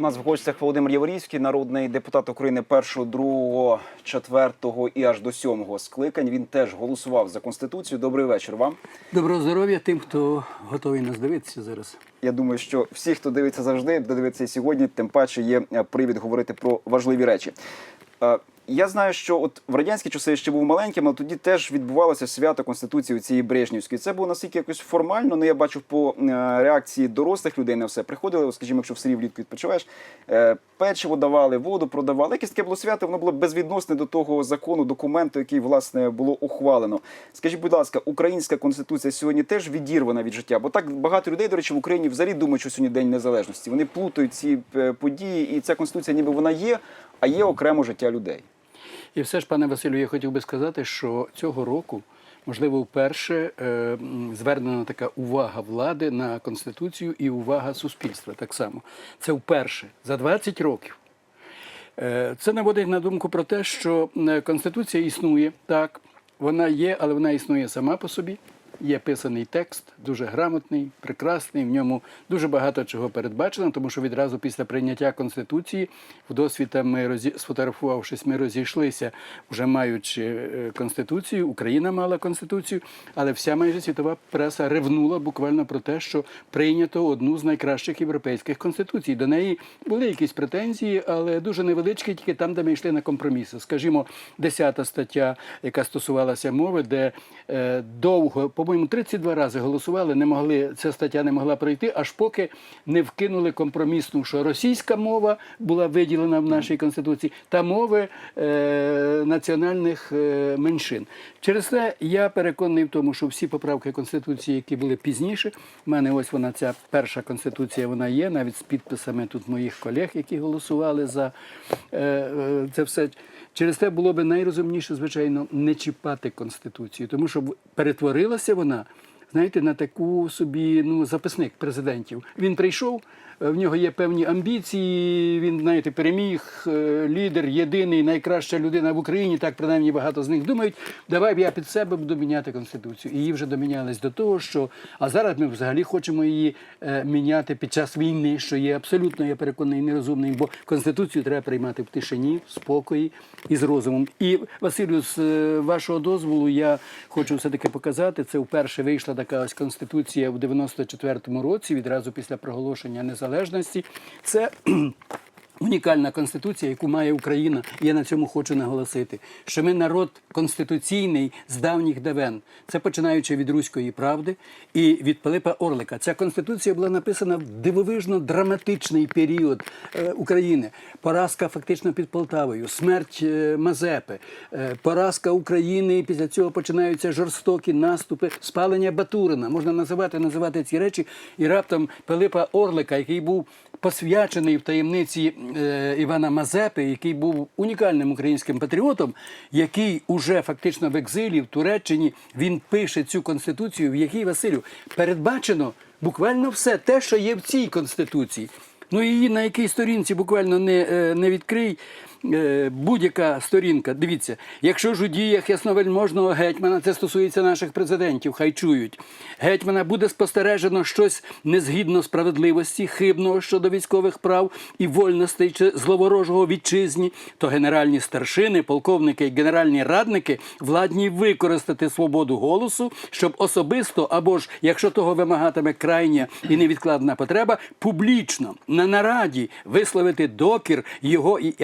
У нас в гостях Володимир Яворівський, народний депутат України першого, другого, четвертого і аж до сьомого скликань. Він теж голосував за конституцію. Добрий вечір вам. Доброго здоров'я тим, хто готовий нас дивитися зараз. Я думаю, що всі, хто дивиться завжди, буде дивитися і сьогодні, тим паче є е, привід говорити про важливі речі. Я знаю, що от в радянські часи я ще був маленьким, але тоді теж відбувалося свято Конституції цієї Брежнівської. Це було настільки якось формально. Ну я бачив по е, реакції дорослих людей на все. Приходили, скажімо, якщо в селі влітку відпочиваєш, е, печиво давали, воду продавали. Якесь таке було свято, воно було безвідносне до того закону, документу, який власне було ухвалено. Скажіть, будь ласка, українська конституція сьогодні теж відірвана від життя, бо так багато людей, до речі, в Україні взагалі думають, що сьогодні день незалежності. Вони плутають ці е, події, і ця конституція, ніби вона є, а є окремо життя людей. І все ж, пане Василю, я хотів би сказати, що цього року, можливо, вперше е, звернена така увага влади на конституцію і увага суспільства так само. Це вперше за 20 років. Е, Це наводить на думку про те, що е, конституція існує так, вона є, але вона існує сама по собі. Є писаний текст, дуже грамотний, прекрасний. В ньому дуже багато чого передбачено, тому що відразу після прийняття конституції, в досвіта ми розі... сфотографувавшись, ми розійшлися, вже маючи е, конституцію. Україна мала конституцію, але вся майже світова преса ревнула буквально про те, що прийнято одну з найкращих європейських конституцій. До неї були якісь претензії, але дуже невеличкі, тільки там, де ми йшли на компроміси. Скажімо, 10 стаття, яка стосувалася мови, де е, довго, по-моєму, 32 рази голосували, не могли ця стаття не могла пройти, аж поки не вкинули компромісну, що російська мова була виділена в нашій конституції, та мови е, національних е, меншин. Через це я переконаний в тому, що всі поправки конституції, які були пізніше, в мене ось вона ця перша конституція, вона є, навіть з підписами тут моїх колег, які голосували за е, е, це все. Через те було би найрозумніше, звичайно, не чіпати конституцію, тому що перетворилася вона, знаєте, на таку собі ну записник президентів. Він прийшов. Е, В нього є певні амбіції. Він, знаєте, переміг е, лідер, єдиний, найкраща людина в Україні. Так принаймні багато з них думають. Давай б я під себе буду міняти конституцію. І її вже домінялись до того, що а зараз ми взагалі хочемо її е, міняти під час війни, що є абсолютно, я переконаний, нерозумним, бо конституцію треба приймати в тишині, в спокої і з розумом. І Василю, з вашого дозволу, я хочу все таки показати. Це вперше вийшла така ось конституція в 94-му році, відразу після проголошення незалежності. Це Унікальна конституція, яку має Україна, і я на цьому хочу наголосити, що ми народ конституційний з давніх давен. Це починаючи від руської правди і від Пилипа Орлика. Ця конституція була написана в дивовижно драматичний період е, України. Поразка фактично під Полтавою, смерть е, Мазепи, е, поразка України. І після цього починаються жорстокі наступи, спалення Батурина. Можна називати називати ці речі. І раптом Пилипа Орлика, який був посвячений в таємниці Івана Мазепи, який був унікальним українським патріотом, який уже фактично в екзилі в Туреччині він пише цю конституцію, в якій Василю передбачено буквально все те, що є в цій конституції. Ну її на якій сторінці буквально не, е, не відкрий. Е, Будь-яка сторінка, дивіться, якщо ж у діях ясновельможного гетьмана, це стосується наших президентів, хай чують. Гетьмана буде спостережено щось незгідно справедливості, хибного щодо військових прав і вольностей чи зловорожого вітчизні, то генеральні старшини, полковники і генеральні радники владні використати свободу голосу, щоб особисто або ж, якщо того вимагатиме крайня і невідкладна потреба, публічно на нараді висловити докір його і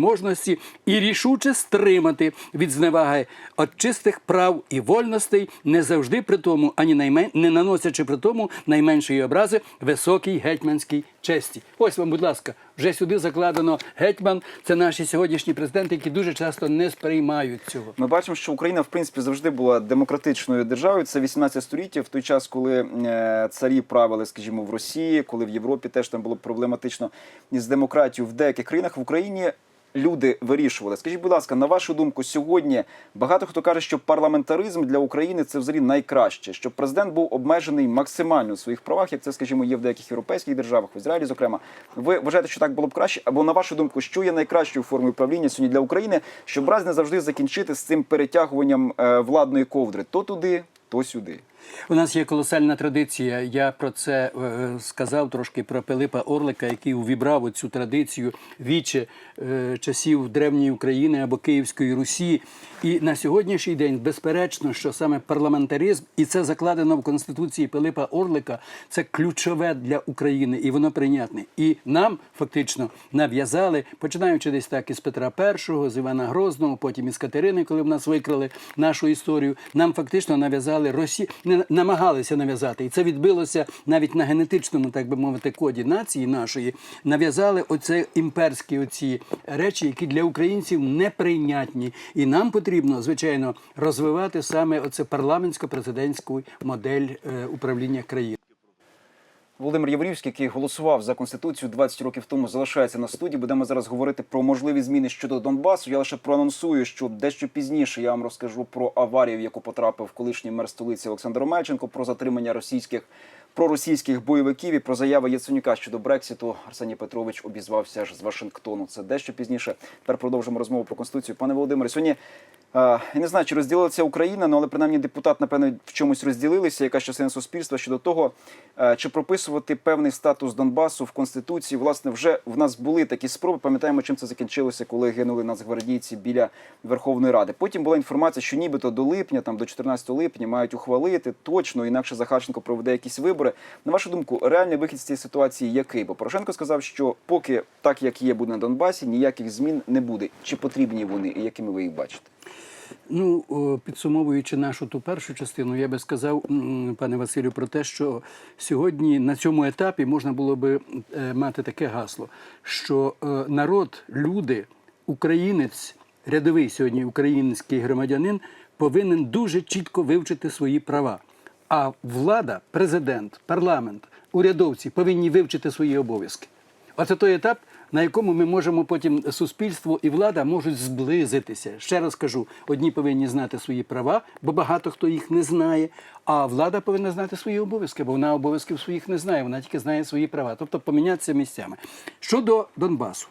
ясновельможності і рішуче стримати від зневаги от чистих прав і вольностей, не завжди при тому, ані наймен... не наносячи при тому найменшої образи високій гетьманській честі. Ось вам, будь ласка, вже сюди закладено гетьман. Це наші сьогоднішні президенти, які дуже часто не сприймають цього. Ми бачимо, що Україна в принципі завжди була демократичною державою. Це 18 століття, в той час, коли е, царі правили, скажімо, в Росії, коли в Європі теж там було проблематично із демократією в деяких країнах в Україні. Люди вирішували. Скажіть, будь ласка, на вашу думку, сьогодні багато хто каже, що парламентаризм для України це взагалі найкраще, щоб президент був обмежений максимально в своїх правах, як це, скажімо, є в деяких європейських державах, в Ізраїлі, зокрема. Ви вважаєте, що так було б краще? Або на вашу думку, що є найкращою формою управління сьогодні для України, щоб раз не завжди закінчити з цим перетягуванням е, владної ковдри то туди, то сюди. У нас є колосальна традиція. Я про це е, сказав трошки про Пилипа Орлика, який увібрав цю традицію віче е, часів древньої України або Київської Русі. І на сьогоднішній день, безперечно, що саме парламентаризм, і це закладено в Конституції Пилипа Орлика, це ключове для України, і воно прийнятне. І нам фактично нав'язали, починаючи десь так із Петра І, з Івана Грозного, потім із Катерини, коли в нас викрали нашу історію. Нам фактично нав'язали Росі... не намагалися нав'язати, і це відбилося навіть на генетичному, так би мовити, коді нації нашої. Нав'язали оце імперські оці речі, які для українців неприйнятні. І нам потрібно, звичайно, розвивати саме оце парламентсько-президентську модель е, управління країною. Володимир Єврівський, який голосував за конституцію 20 років тому, залишається на студії. Будемо зараз говорити про можливі зміни щодо Донбасу. Я лише проанонсую, що дещо пізніше я вам розкажу про аварію, в яку потрапив колишній мер столиці Олександр Омельченко, про затримання російських проросійських бойовиків і про заяви Яценюка щодо Брекситу. Арсеній Петрович обізвався ж з Вашингтону. Це дещо пізніше. Тепер продовжимо розмову про конституцію. Пане Володимире, сьогодні. е, Я не знаю, чи розділилася Україна, ну але принаймні депутат, напевно, в чомусь розділилися. Яка частина суспільства щодо того, е, чи прописувати певний статус Донбасу в конституції. Власне, вже в нас були такі спроби. Пам'ятаємо, чим це закінчилося, коли гинули нацгвардійці біля Верховної Ради. Потім була інформація, що нібито до липня, там до 14 липня, мають ухвалити точно, інакше Захарченко проведе якісь вибори. На вашу думку, реальний вихід з цієї ситуації який? Бо Порошенко сказав, що поки так як є буде на Донбасі, ніяких змін не буде. Чи потрібні вони, і якими ви їх бачите? Ну, підсумовуючи нашу ту першу частину, я би сказав, пане Василю, про те, що сьогодні на цьому етапі можна було би е, мати таке гасло, що е, народ, люди, українець, рядовий сьогодні український громадянин повинен дуже чітко вивчити свої права. А влада, президент, парламент, урядовці повинні вивчити свої обов'язки. Оце той етап, на якому ми можемо потім суспільство і влада можуть зблизитися. Ще раз кажу: одні повинні знати свої права, бо багато хто їх не знає. А влада повинна знати свої обов'язки, бо вона обов'язків своїх не знає, вона тільки знає свої права, тобто помінятися місцями. Щодо Донбасу.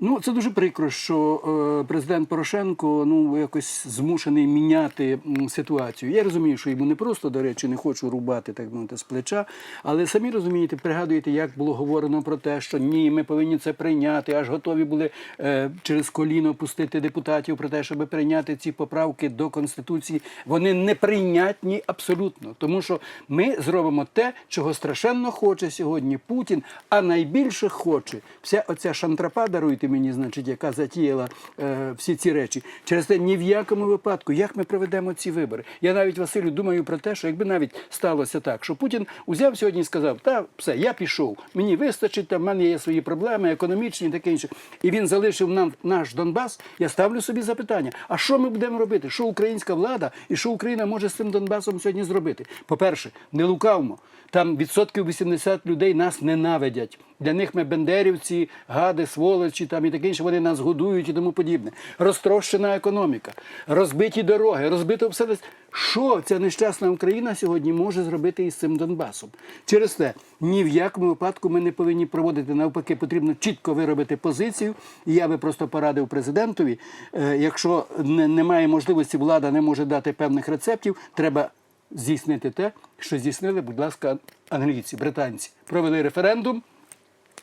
Ну, це дуже прикро, що е, президент Порошенко ну якось змушений міняти ситуацію. Я розумію, що йому не просто, до речі, не хочу рубати так мовити з плеча, але самі розумієте, пригадуєте, як було говорено про те, що ні, ми повинні це прийняти, аж готові були е, через коліно пустити депутатів про те, щоб прийняти ці поправки до конституції. Вони неприйнятні абсолютно, тому що ми зробимо те, чого страшенно хоче сьогодні Путін, а найбільше хоче вся оця шантрапа, даруйте мені, значить, яка затіяла е, всі ці речі. Через те ні в якому випадку, як ми проведемо ці вибори. Я навіть Василю думаю про те, що якби навіть сталося так, що Путін узяв сьогодні і сказав, та все, я пішов, мені вистачить, там в мене є свої проблеми, економічні таке інше. І він залишив нам наш Донбас. Я ставлю собі запитання: а що ми будемо робити? Що українська влада і що Україна може з цим Донбасом сьогодні зробити? По-перше, не лукавмо. Там відсотків 80 людей нас ненавидять. Для них ми бендерівці, гади, сволочі там і таке інше. Вони нас годують і тому подібне. Розтрощена економіка, розбиті дороги, розбито все. Що ця нещасна Україна сьогодні може зробити із цим Донбасом? Через те ні в якому випадку ми не повинні проводити. Навпаки, потрібно чітко виробити позицію. І я би просто порадив президентові, е, якщо немає можливості, влада не може дати певних рецептів, треба здійснити те, що здійснили, будь ласка, англійці, британці. Провели референдум.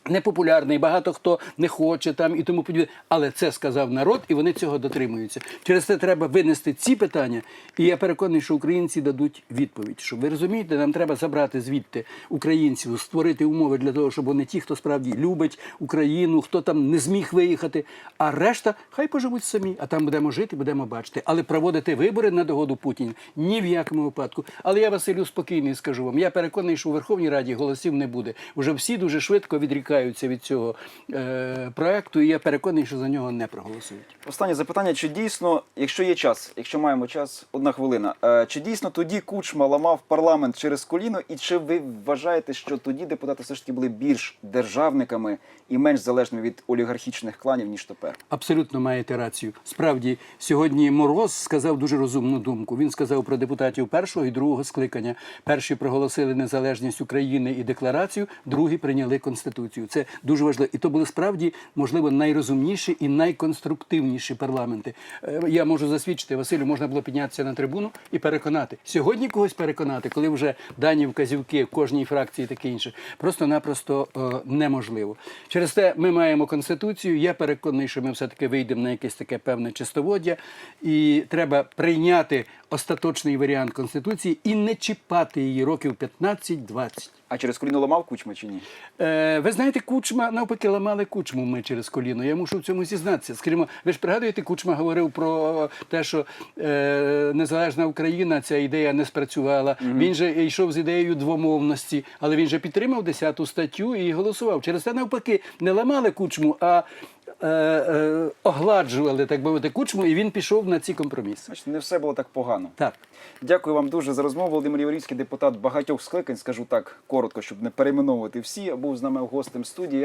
Непопулярний, багато хто не хоче там і тому подібне. Але це сказав народ, і вони цього дотримуються. Через це треба винести ці питання. І я переконаний, що українці дадуть відповідь. Що ви розумієте, нам треба забрати звідти українців, створити умови для того, щоб вони ті, хто справді любить Україну, хто там не зміг виїхати. А решта хай поживуть самі. А там будемо жити, будемо бачити. Але проводити вибори на догоду Путіна ні в якому випадку. Але я Василю спокійний скажу вам. Я переконаний, що у Верховній Раді голосів не буде. Уже всі дуже швидко відрікаються від цього е, проекту, і я переконаний, що за нього не проголосують. Останнє запитання: чи дійсно, якщо є час, якщо маємо час, одна хвилина, е, чи дійсно тоді Кучма ламав парламент через коліно, і чи ви вважаєте, що тоді депутати все ж таки були більш державниками і менш залежними від олігархічних кланів, ніж тепер? Абсолютно маєте рацію. Справді, сьогодні Мороз сказав дуже розумну думку. Він сказав про депутатів першого і другого скликання. Перші проголосили незалежність України і декларацію, другі прийняли конституцію. Конституцію. Це дуже важливо. І то були справді, можливо, найрозумніші і найконструктивніші парламенти. Е, Я можу засвідчити, Василю, можна було піднятися на трибуну і переконати. Сьогодні когось переконати, коли вже дані вказівки кожній фракції таке інше, просто-напросто е, неможливо. Через те ми маємо конституцію. Я переконаний, що ми все-таки вийдемо на якесь таке певне чистоводдя, і треба прийняти остаточний варіант конституції і не чіпати її років 15-20. А через коліно ламав кучма чи ні? Е, ви знаєте, кучма навпаки ламали кучму ми через коліно. Я мушу в цьому зізнатися. Скажімо, ви ж пригадуєте, кучма говорив про те, що е, незалежна Україна ця ідея не спрацювала. Він же йшов з ідеєю двомовності, але він же підтримав 10 статтю і голосував. Через це навпаки не ламали кучму, а е, е, огладжували, так би мовити, кучму, і він пішов на ці компроміси. Значить, не все було так погано. Так. Дякую вам дуже за розмову. Володимир Яворівський, депутат багатьох скликань, скажу так коротко, щоб не перейменовувати всі. Був з нами гостем студії.